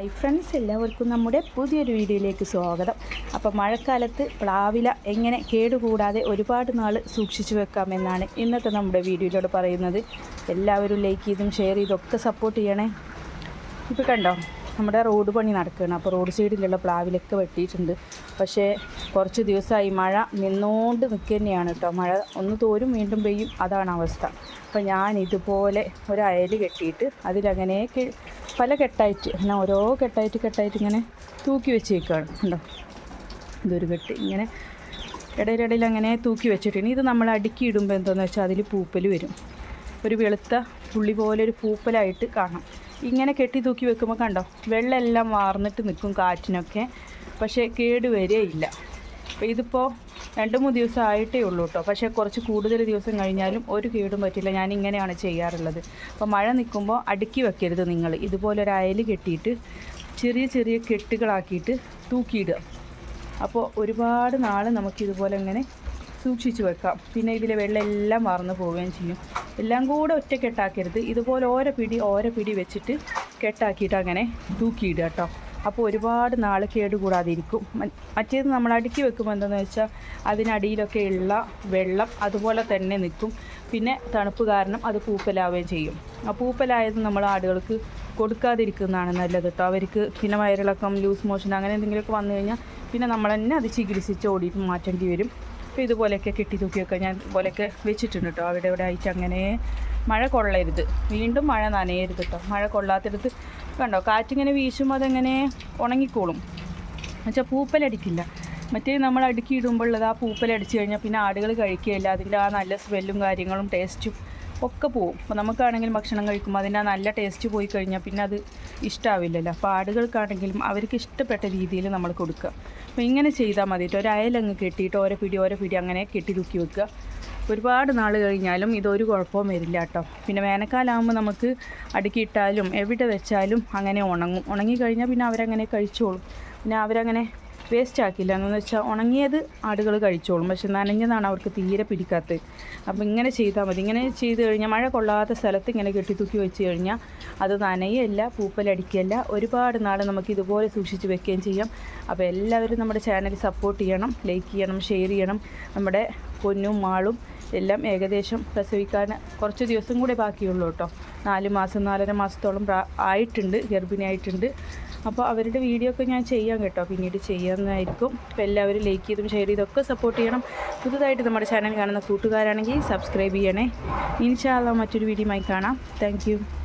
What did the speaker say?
Hi friends എല്ലാവർക്കും നമ്മുടെ പുതിയൊരു വീഡിയോയിലേക്ക് സ്വാഗതം. അപ്പോൾ മഴക്കാലത്ത് പ്ലാവില എങ്ങനെ കേടുകൂടാതെ ഒരുപാട് നാൾ സൂക്ഷിച്ചു വെക്കാമെന്നാണ് ഇന്നത്തെ നമ്മുടെ വീഡിയോയിലൂടെ പറയുന്നത്. എല്ലാവരും ലൈക്ക് ചെയ്തും ഷെയർ ചെയ്തും ഒക്കെ സപ്പോർട്ട് ചെയ്യണേ. ഇപ്പോൾ കണ്ടോ നമ്മുടെ റോഡ് പണി നടക്കുകയാണ്. അപ്പോൾ റോഡ് സൈഡിലുള്ള പ്ലാവിലൊക്കെ വെട്ടിയിട്ടുണ്ട്. പക്ഷേ കുറച്ച് ദിവസമായി മഴ നിന്നുകൊണ്ട് നിൽക്കുക തന്നെയാണ് കേട്ടോ. മഴ ഒന്ന് തോരും വീണ്ടും പെയ്യും. അതാണ് അവസ്ഥ. അപ്പോൾ ഞാൻ ഇതുപോലെ ഒരു അയൽ കെട്ടിയിട്ട് അതിലങ്ങനെ പല കെട്ടായിട്ട് അങ്ങനെ ഓരോ കെട്ടായിട്ട് കെട്ടായിട്ട് ഇങ്ങനെ തൂക്കി വെച്ചേക്കാണ്. ഉണ്ടോ ഇതൊരു കെട്ട്. ഇങ്ങനെ ഇടയിലിടയിൽ അങ്ങനെ തൂക്കി വെച്ചിട്ടുണ്ട്. ഇത് നമ്മൾ അടുക്കി ഇടുമ്പോൾ എന്താണെന്ന് വെച്ചാൽ അതിൽ പൂപ്പൽ വരും. ഒരു വെളുത്ത പുള്ളി പോലെ ഒരു പൂപ്പലായിട്ട് കാണാം. ഇങ്ങനെ കെട്ടി തൂക്കി വെക്കുമ്പോൾ കണ്ടോ? വെള്ളമെല്ലാം വാർന്നിട്ട് നിൽക്കും കാറ്റിനൊക്കെ. പക്ഷേ കേട് ഇല്ല അപ്പോൾ ഇതിപ്പോൾ രണ്ട് മൂന്ന് ദിവസം ആയിട്ടേ ഉള്ളൂ കേട്ടോ പക്ഷേ കുറച്ച് കൂടുതൽ ദിവസം കഴിഞ്ഞാലും ഒരു കേടും പറ്റില്ല. ഞാൻ ഇങ്ങനെയാണ് ചെയ്യാറുള്ളത്. അപ്പോൾ മഴ നിൽക്കുമ്പോൾ അടുക്കി വെക്കരുത് നിങ്ങൾ. ഇതുപോലെ ഒരു അയൽ കെട്ടിയിട്ട് ചെറിയ ചെറിയ കെട്ടുകളാക്കിയിട്ട് തൂക്കിയിടുക. അപ്പോൾ ഒരുപാട് നാൾ നമുക്കിതുപോലെ ഇങ്ങനെ സൂക്ഷിച്ചു വെക്കാം. പിന്നെ ഇതിലെ വെള്ളം എല്ലാം മറന്നു പോവുകയും ചെയ്യും. എല്ലാം കൂടെ ഒറ്റ കെട്ടാക്കരുത്. ഇതുപോലെ ഓരോ പിടി ഓരോ പിടി വെച്ചിട്ട് കെട്ടാക്കിയിട്ട് അങ്ങനെ തൂക്കിയിടുക കേട്ടോ അപ്പോൾ ഒരുപാട് നാൾ കേടുകൂടാതിരിക്കും. കൂടാതിരിക്കും മറ്റേത് നമ്മൾ അടുക്കി വെക്കുമ്പോൾ എന്താണെന്ന് വെച്ചാൽ അതിനടിയിലൊക്കെ ഉള്ള വെള്ളം അതുപോലെ തന്നെ നിൽക്കും. പിന്നെ തണുപ്പ് കാരണം അത് പൂപ്പലാവുകയും ചെയ്യും. ആ പൂപ്പലായത് നമ്മൾ ആടുകൾക്ക് കൊടുക്കാതിരിക്കുന്നതാണ് നല്ലത് കേട്ടോ. അവർക്ക് പിന്നെ വയറിളക്കം ലൂസ് മോഷൻ അങ്ങനെ എന്തെങ്കിലുമൊക്കെ വന്നു കഴിഞ്ഞാൽ പിന്നെ നമ്മൾ തന്നെ അത് ചികിത്സിച്ച് ഓടിയിട്ട് മാറ്റേണ്ടി വരും. അപ്പോൾ ഇതുപോലെയൊക്കെ കെട്ടി തൂക്കിയൊക്കെ ഞാൻ ഇതുപോലെയൊക്കെ വെച്ചിട്ടുണ്ട് കേട്ടോ. അവിടെ ഇവിടെ ആയിട്ട് അങ്ങനെ മഴ കൊള്ളരുത്. വീണ്ടും മഴ നനയരുത് കേട്ടോ. മഴ കൊള്ളാത്തടുത്ത് കണ്ടോ? കാറ്റിങ്ങനെ വീശുമ്പോൾ അതെങ്ങനെ ഉണങ്ങിക്കോളും. എന്നുവെച്ചാൽ പൂപ്പലടിക്കില്ല. മറ്റേ നമ്മൾ അടുക്കി ഇടുമ്പോഴുള്ളത് ആ പൂപ്പലടിച്ച് കഴിഞ്ഞാൽ പിന്നെ ആടുകൾ കഴിക്കുകയില്ല. അതിന്റെ ആ നല്ല സ്മെല്ലും കാര്യങ്ങളും ടേസ്റ്റും ഒക്കെ പോവും. അപ്പോൾ നമുക്കാണെങ്കിലും ഭക്ഷണം കഴിക്കുമ്പോൾ അതിന്റെ നല്ല ടേസ്റ്റ് പോയി കഴിഞ്ഞാൽ പിന്നെ അത് ഇഷ്ടമാവില്ലല്ലോ അപ്പോൾ ആടുകൾക്കാണെങ്കിലും അവർക്ക് ഇഷ്ടപ്പെട്ട രീതിയിൽ നമ്മൾ കൊടുക്കുക. അപ്പോൾ ഇങ്ങനെ ചെയ്താൽ മതി കേട്ടോ ഒരു അയലങ്ങ് കെട്ടിയിട്ട് ഓരോ പിടി ഓരോ പിടി അങ്ങനെ കെട്ടി തൂക്കി വെക്കുക. ഒരുപാട് നാൾ കഴിഞ്ഞാലും ഇതൊരു കുഴപ്പവും വരില്ല കേട്ടോ പിന്നെ വേനൽക്കാലമാകുമ്പോൾ നമുക്ക് അടുക്കിയിട്ടാലും എവിടെ വെച്ചാലും അങ്ങനെ ഉണങ്ങും. ഉണങ്ങി കഴിഞ്ഞാൽ പിന്നെ അവരങ്ങനെ കഴിച്ചോളും. പിന്നെ അവരങ്ങനെ വേസ്റ്റ് ആക്കില്ല എന്ന് വെച്ചാൽ ഉണങ്ങിയത് ആടുകൾ കഴിച്ചോളും. പക്ഷെ നനഞ്ഞതാണ് അവർക്ക് തീരെ പിടിക്കാത്തത്. അപ്പോൾ ഇങ്ങനെ ചെയ്താൽ മതി. ഇങ്ങനെ ചെയ്ത് കഴിഞ്ഞാൽ മഴ കൊള്ളാത്ത സ്ഥലത്ത് ഇങ്ങനെ കെട്ടിത്തൂക്കി വെച്ച് കഴിഞ്ഞാൽ അത് നനയല്ല പൂപ്പലടിക്കുകയല്ല ഒരുപാട് നാൾ നമുക്ക് ഇതുപോലെ സൂക്ഷിച്ച് വെക്കുകയും ചെയ്യാം. അപ്പോൾ എല്ലാവരും നമ്മുടെ ചാനൽ സപ്പോർട്ട് ചെയ്യണം ലൈക്ക് ചെയ്യണം ഷെയർ ചെയ്യണം. നമ്മുടെ പൊന്നും മാളും എല്ലാം ഏകദേശം പ്രസവിക്കാൻ കുറച്ച് ദിവസം കൂടെ ബാക്കിയുള്ളൂ കേട്ടോ. നാല് മാസം നാലര മാസത്തോളം ആയിട്ടുണ്ട് ഗർഭിണിയായിട്ടുണ്ട്. അപ്പോൾ അവരുടെ വീഡിയോ ഒക്കെ ഞാൻ ചെയ്യാം കേട്ടോ. പിന്നീട് ചെയ്യാമെന്നായിരിക്കും അപ്പോൾ എല്ലാവരും ലൈക്ക് ചെയ്തും ഷെയർ ചെയ്തൊക്കെ സപ്പോർട്ട് ചെയ്യണം. പുതുതായിട്ട് നമ്മുടെ ചാനൽ കാണുന്ന കൂട്ടുകാരാണെങ്കിൽ സബ്സ്ക്രൈബ് ചെയ്യണേ. ഇൻഷാല്ല മറ്റൊരു വീഡിയോ ആയി കാണാം. താങ്ക്